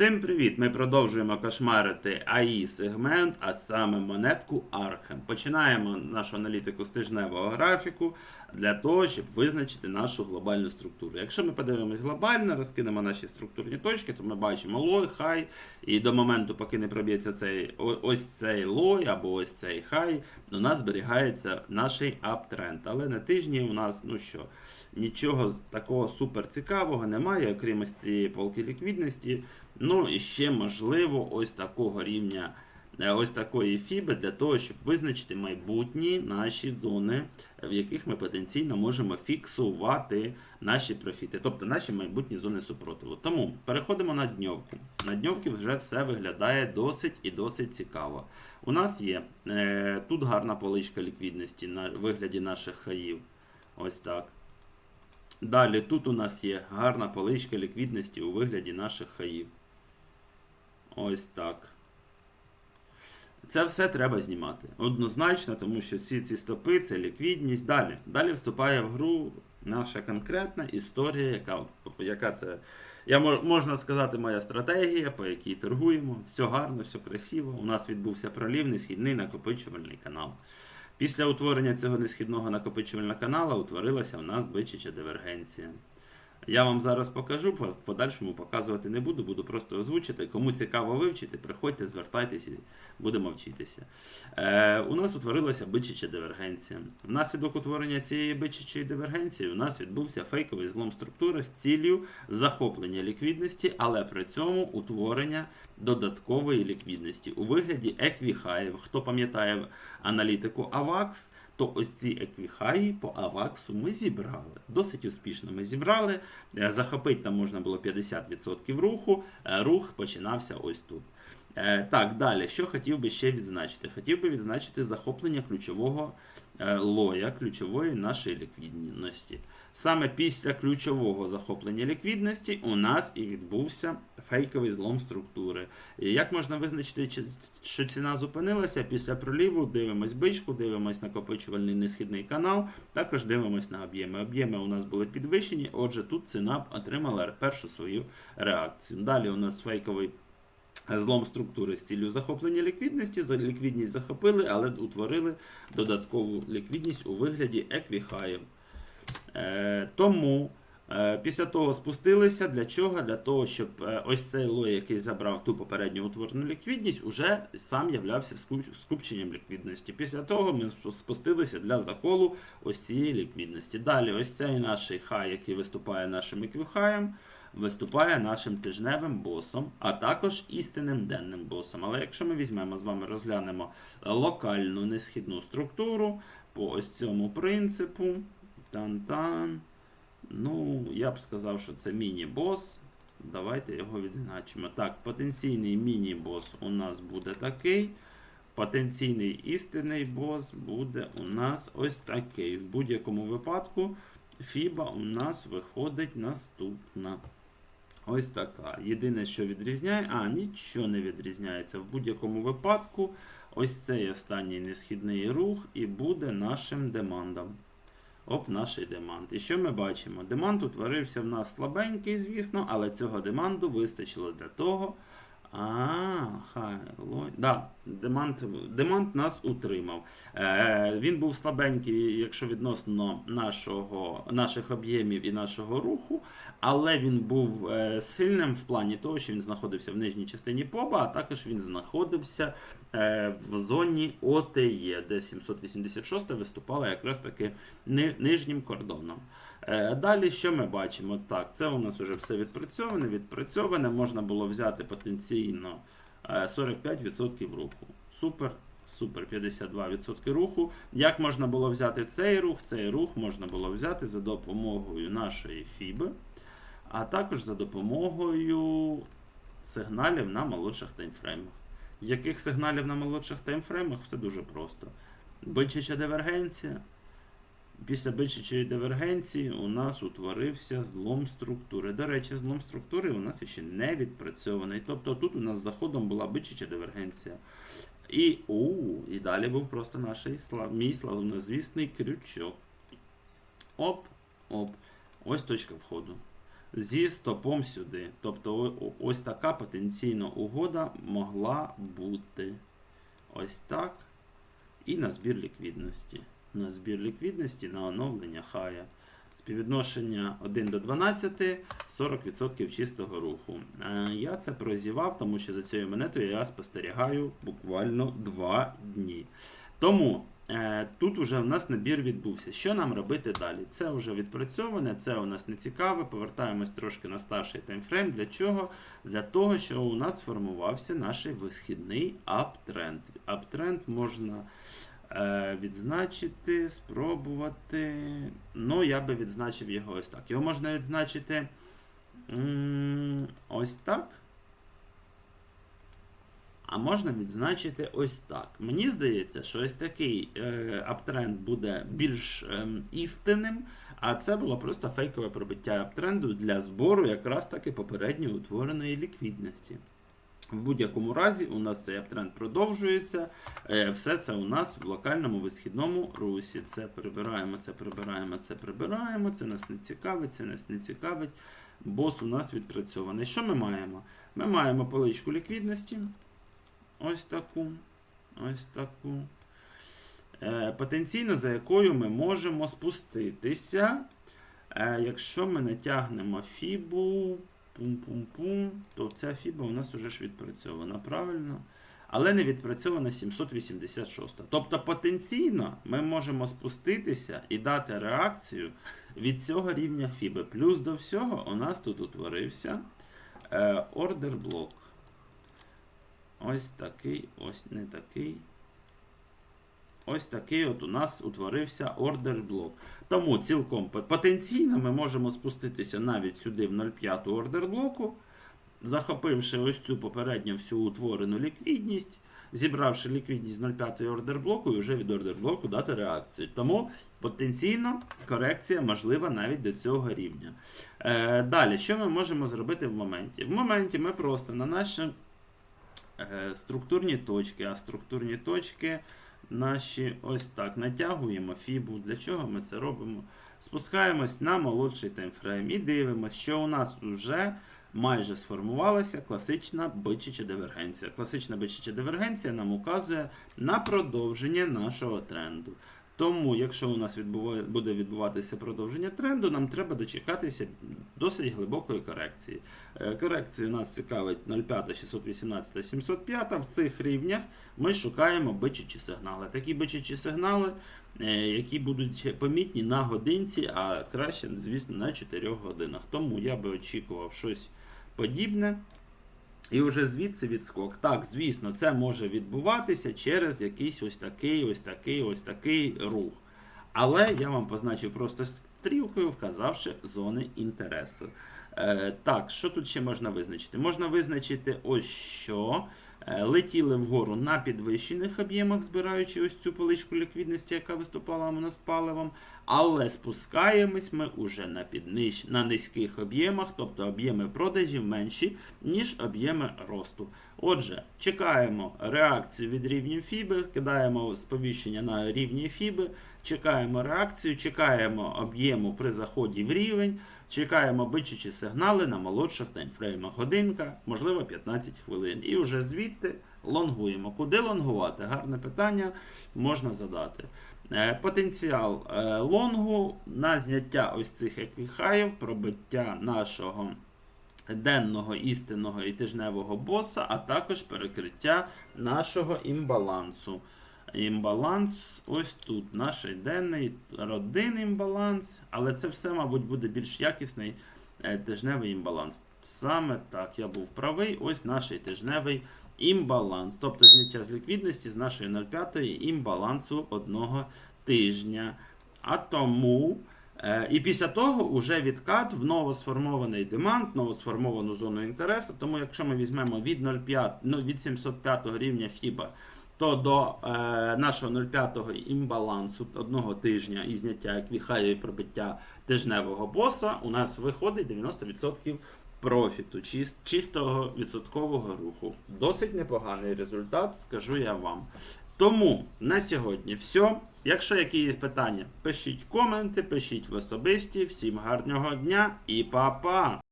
Всім привіт! Ми продовжуємо кошмарити АІ сегмент, а саме монетку Архем. Починаємо нашу аналітику з тижневого графіку для того, щоб визначити нашу глобальну структуру. Якщо ми подивимось глобально, розкинемо наші структурні точки, то ми бачимо лой, хай, і до моменту, поки не проб'ється цей ось цей лой або ось цей хай, у нас зберігається наш аптренд. Але на тижні у нас, ну що, нічого такого супер цікавого немає, окрім ось цієї полки ліквідності. Ну і ще можливо ось такого рівня, е, ось такої фіби для того, щоб визначити майбутні наші зони, в яких ми потенційно можемо фіксувати наші профіти, тобто наші майбутні зони супротиву. Тому переходимо на дньовку. На дньовки вже все виглядає досить і досить цікаво. У нас є е, тут гарна поличка ліквідності на вигляді наших хаїв. Ось так. Далі тут у нас є гарна поличка ліквідності у вигляді наших хаїв. Ось так. Це все треба знімати. Однозначно, тому що всі ці стопи це ліквідність. Далі. Далі вступає в гру наша конкретна історія, яка, яка це. Я можна сказати, моя стратегія, по якій торгуємо. Все гарно, все красиво. У нас відбувся пролівний східний накопичувальний канал. Після утворення цього несхідного накопичувального каналу утворилася в нас бичача дивергенція. Я вам зараз покажу, в подальшому показувати не буду, буду просто озвучити. Кому цікаво вивчити, приходьте, звертайтеся, будемо вчитися. Е, у нас утворилася бичича дивергенція. Внаслідок утворення цієї бичичої дивергенції у нас відбувся фейковий злом структури з ціллю захоплення ліквідності, але при цьому утворення додаткової ліквідності у вигляді еквіхаїв. Хто пам'ятає аналітику AVAX, то ось ці еквіхаї по аваксу ми зібрали. Досить успішно ми зібрали. Е, Захопити там можна було 50% руху. Е, Рух починався ось тут. Е, Так, далі, що хотів би ще відзначити? Хотів би відзначити захоплення ключового лоя, ключової нашої ліквідності. Саме після ключового захоплення ліквідності у нас і відбувся фейковий злом структури. І Як можна визначити, чи- що ціна зупинилася після проліву? Дивимось бичку, дивимось накопичувальний несхідний канал, також дивимось на об'єми. Об'єми у нас були підвищені, отже, тут ціна отримала першу свою реакцію. Далі у нас фейковий злом структури з ціллю захоплення ліквідності. Ліквідність захопили, але утворили додаткову ліквідність у вигляді еквіхаїв. Е, тому е, після того спустилися. Для чого? Для того, щоб е, ось цей лой, який забрав ту попередню утворену ліквідність, уже сам являвся скуп- скупченням ліквідності. Після того ми спустилися для заколу ось цієї ліквідності. Далі, ось цей наш хай, який виступає нашим еквіхаєм. Виступає нашим тижневим босом, а також істинним денним босом. Але якщо ми візьмемо з вами розглянемо локальну несхідну структуру по ось цьому принципу, Тан-тан. Ну, я б сказав, що це міні-бос. Давайте його відзначимо. Так, потенційний міні-бос у нас буде такий. Потенційний істинний бос буде у нас ось такий. В будь-якому випадку Фіба у нас виходить наступна. Ось така. Єдине, що відрізняє, а нічого не відрізняється. В будь-якому випадку, ось цей останній несхідний рух і буде нашим демандом. Оп, наш демант. І що ми бачимо? Демант утворився в нас слабенький, звісно, але цього деманду вистачило для того. А, хай, лой. Да, демант, демант нас утримав. Е, він був слабенький, якщо відносно нашого, наших об'ємів і нашого руху, але він був е, сильним в плані того, що він знаходився в нижній частині поба, а також він знаходився е, в зоні ОТЄ, де 786 виступала якраз таки ни, нижнім кордоном. Е, Далі що ми бачимо? Так, це у нас вже все відпрацьоване, відпрацьоване. Можна було взяти потенційно е, 45% руху. Супер. Супер, 52% руху. Як можна було взяти цей рух? Цей рух можна було взяти за допомогою нашої фіби, а також за допомогою сигналів на молодших таймфреймах. Яких сигналів на молодших таймфреймах? Все дуже просто. Бичача дивергенція. Після бичачої дивергенції у нас утворився злом структури. До речі, злом структури у нас ще не відпрацьований. Тобто тут у нас заходом була бичача дивергенція. І, у, і далі був просто наш мій славнозвісний крючок. Оп, оп. Ось точка входу. зі стопом сюди. Тобто о- о- ось така потенційна угода могла бути. Ось так. І на збір ліквідності. На збір ліквідності на оновлення хая. Співвідношення 1 до 12, 40% чистого руху. Е, Я це прозівав, тому що за цією монетою я спостерігаю буквально 2 дні. Тому е, тут уже в нас набір відбувся. Що нам робити далі? Це вже відпрацьоване, це у нас не цікаве. Повертаємось трошки на старший таймфрейм. Для чого? Для того, що у нас сформувався наш висхідний аптренд. Аптренд можна відзначити, спробувати. Ну, я би відзначив його ось так. Його можна відзначити ось так. А можна відзначити ось так. Мені здається, що ось такий е, аптренд буде більш ем, істинним, а це було просто фейкове пробиття аптренду для збору якраз таки попередньо утвореної ліквідності. В будь-якому разі у нас цей аптренд продовжується. Е, Все це у нас в локальному висхідному русі. Це прибираємо, це прибираємо, це прибираємо. Це нас не цікавить, це нас не цікавить. Бос у нас відпрацьований. Що ми маємо? Ми маємо поличку ліквідності. Ось таку. Ось таку. Е, потенційно, за якою ми можемо спуститися. Е, якщо ми натягнемо фібу, пум-пум-пум, то ця фіба у нас вже ж відпрацьована, правильно? Але не відпрацьована 786. Тобто потенційно ми можемо спуститися і дати реакцію від цього рівня фіби. Плюс до всього у нас тут утворився е, ордер блок. Ось такий, ось не такий. Ось такий от у нас утворився ордер блок. Тому цілком потенційно ми можемо спуститися навіть сюди в 0,5 ордер блоку, захопивши ось цю попередню всю утворену ліквідність, зібравши ліквідність 0,5 ордер блоку і вже від ордер блоку дати реакцію. Тому потенційно корекція можлива навіть до цього рівня. Е, далі, що ми можемо зробити в моменті? В моменті ми просто на наші е, структурні точки, а структурні точки наші ось так натягуємо фібу. Для чого ми це робимо? Спускаємось на молодший таймфрейм і дивимося, що у нас вже майже сформувалася класична бичача дивергенція. Класична бичача дивергенція нам указує на продовження нашого тренду. Тому, якщо у нас відбуває, буде відбуватися продовження тренду, нам треба дочекатися досить глибокої корекції. Е, Корекцію нас цікавить 0,5, 618, 705. В цих рівнях ми шукаємо бичачі сигнали. Такі бичачі сигнали, е, які будуть помітні на годинці, а краще, звісно, на 4 годинах. Тому я би очікував щось подібне. І вже звідси відскок. Так, звісно, це може відбуватися через якийсь ось такий, ось такий, ось такий рух. Але я вам позначив просто стрілкою, вказавши зони інтересу. Е, так, що тут ще можна визначити? Можна визначити ось що. Е, Летіли вгору на підвищених об'ємах, збираючи ось цю поличку ліквідності, яка виступала у нас паливом. Але спускаємось ми уже на, підниж... на низьких об'ємах, тобто об'єми продажів менші, ніж об'єми росту. Отже, чекаємо реакцію від рівнів фіби, кидаємо сповіщення на рівні фіби, чекаємо реакцію, чекаємо об'єму при заході в рівень, чекаємо бичачі сигнали на молодших таймфреймах. Годинка, можливо, 15 хвилин. І вже звідти лонгуємо. Куди лонгувати? Гарне питання можна задати. Е, Потенціал е, лонгу на зняття ось цих еквіхаїв, пробиття нашого денного істинного і тижневого боса, а також перекриття нашого імбалансу. Імбаланс ось тут. Наш денний родинний імбаланс, але це все, мабуть, буде більш якісний е, тижневий імбаланс. Саме так, я був правий. Ось наш тижневий імбаланс. Тобто зняття з ліквідності з нашої 0,5 імбалансу одного тижня. А тому. Е, І після того вже відкат в новосформований демант, новосформовану зону інтересу. Тому якщо ми візьмемо від 0,5, ну, від 705 рівня FIBA, то до е, нашого 0,5 імбалансу одного тижня і зняття еквіхаю і пробиття тижневого боса у нас виходить 90% профіту, чис- чистого відсоткового руху. Досить непоганий результат, скажу я вам. Тому на сьогодні все. Якщо якісь питання, пишіть коменти, пишіть в особисті. Всім гарного дня і па-па!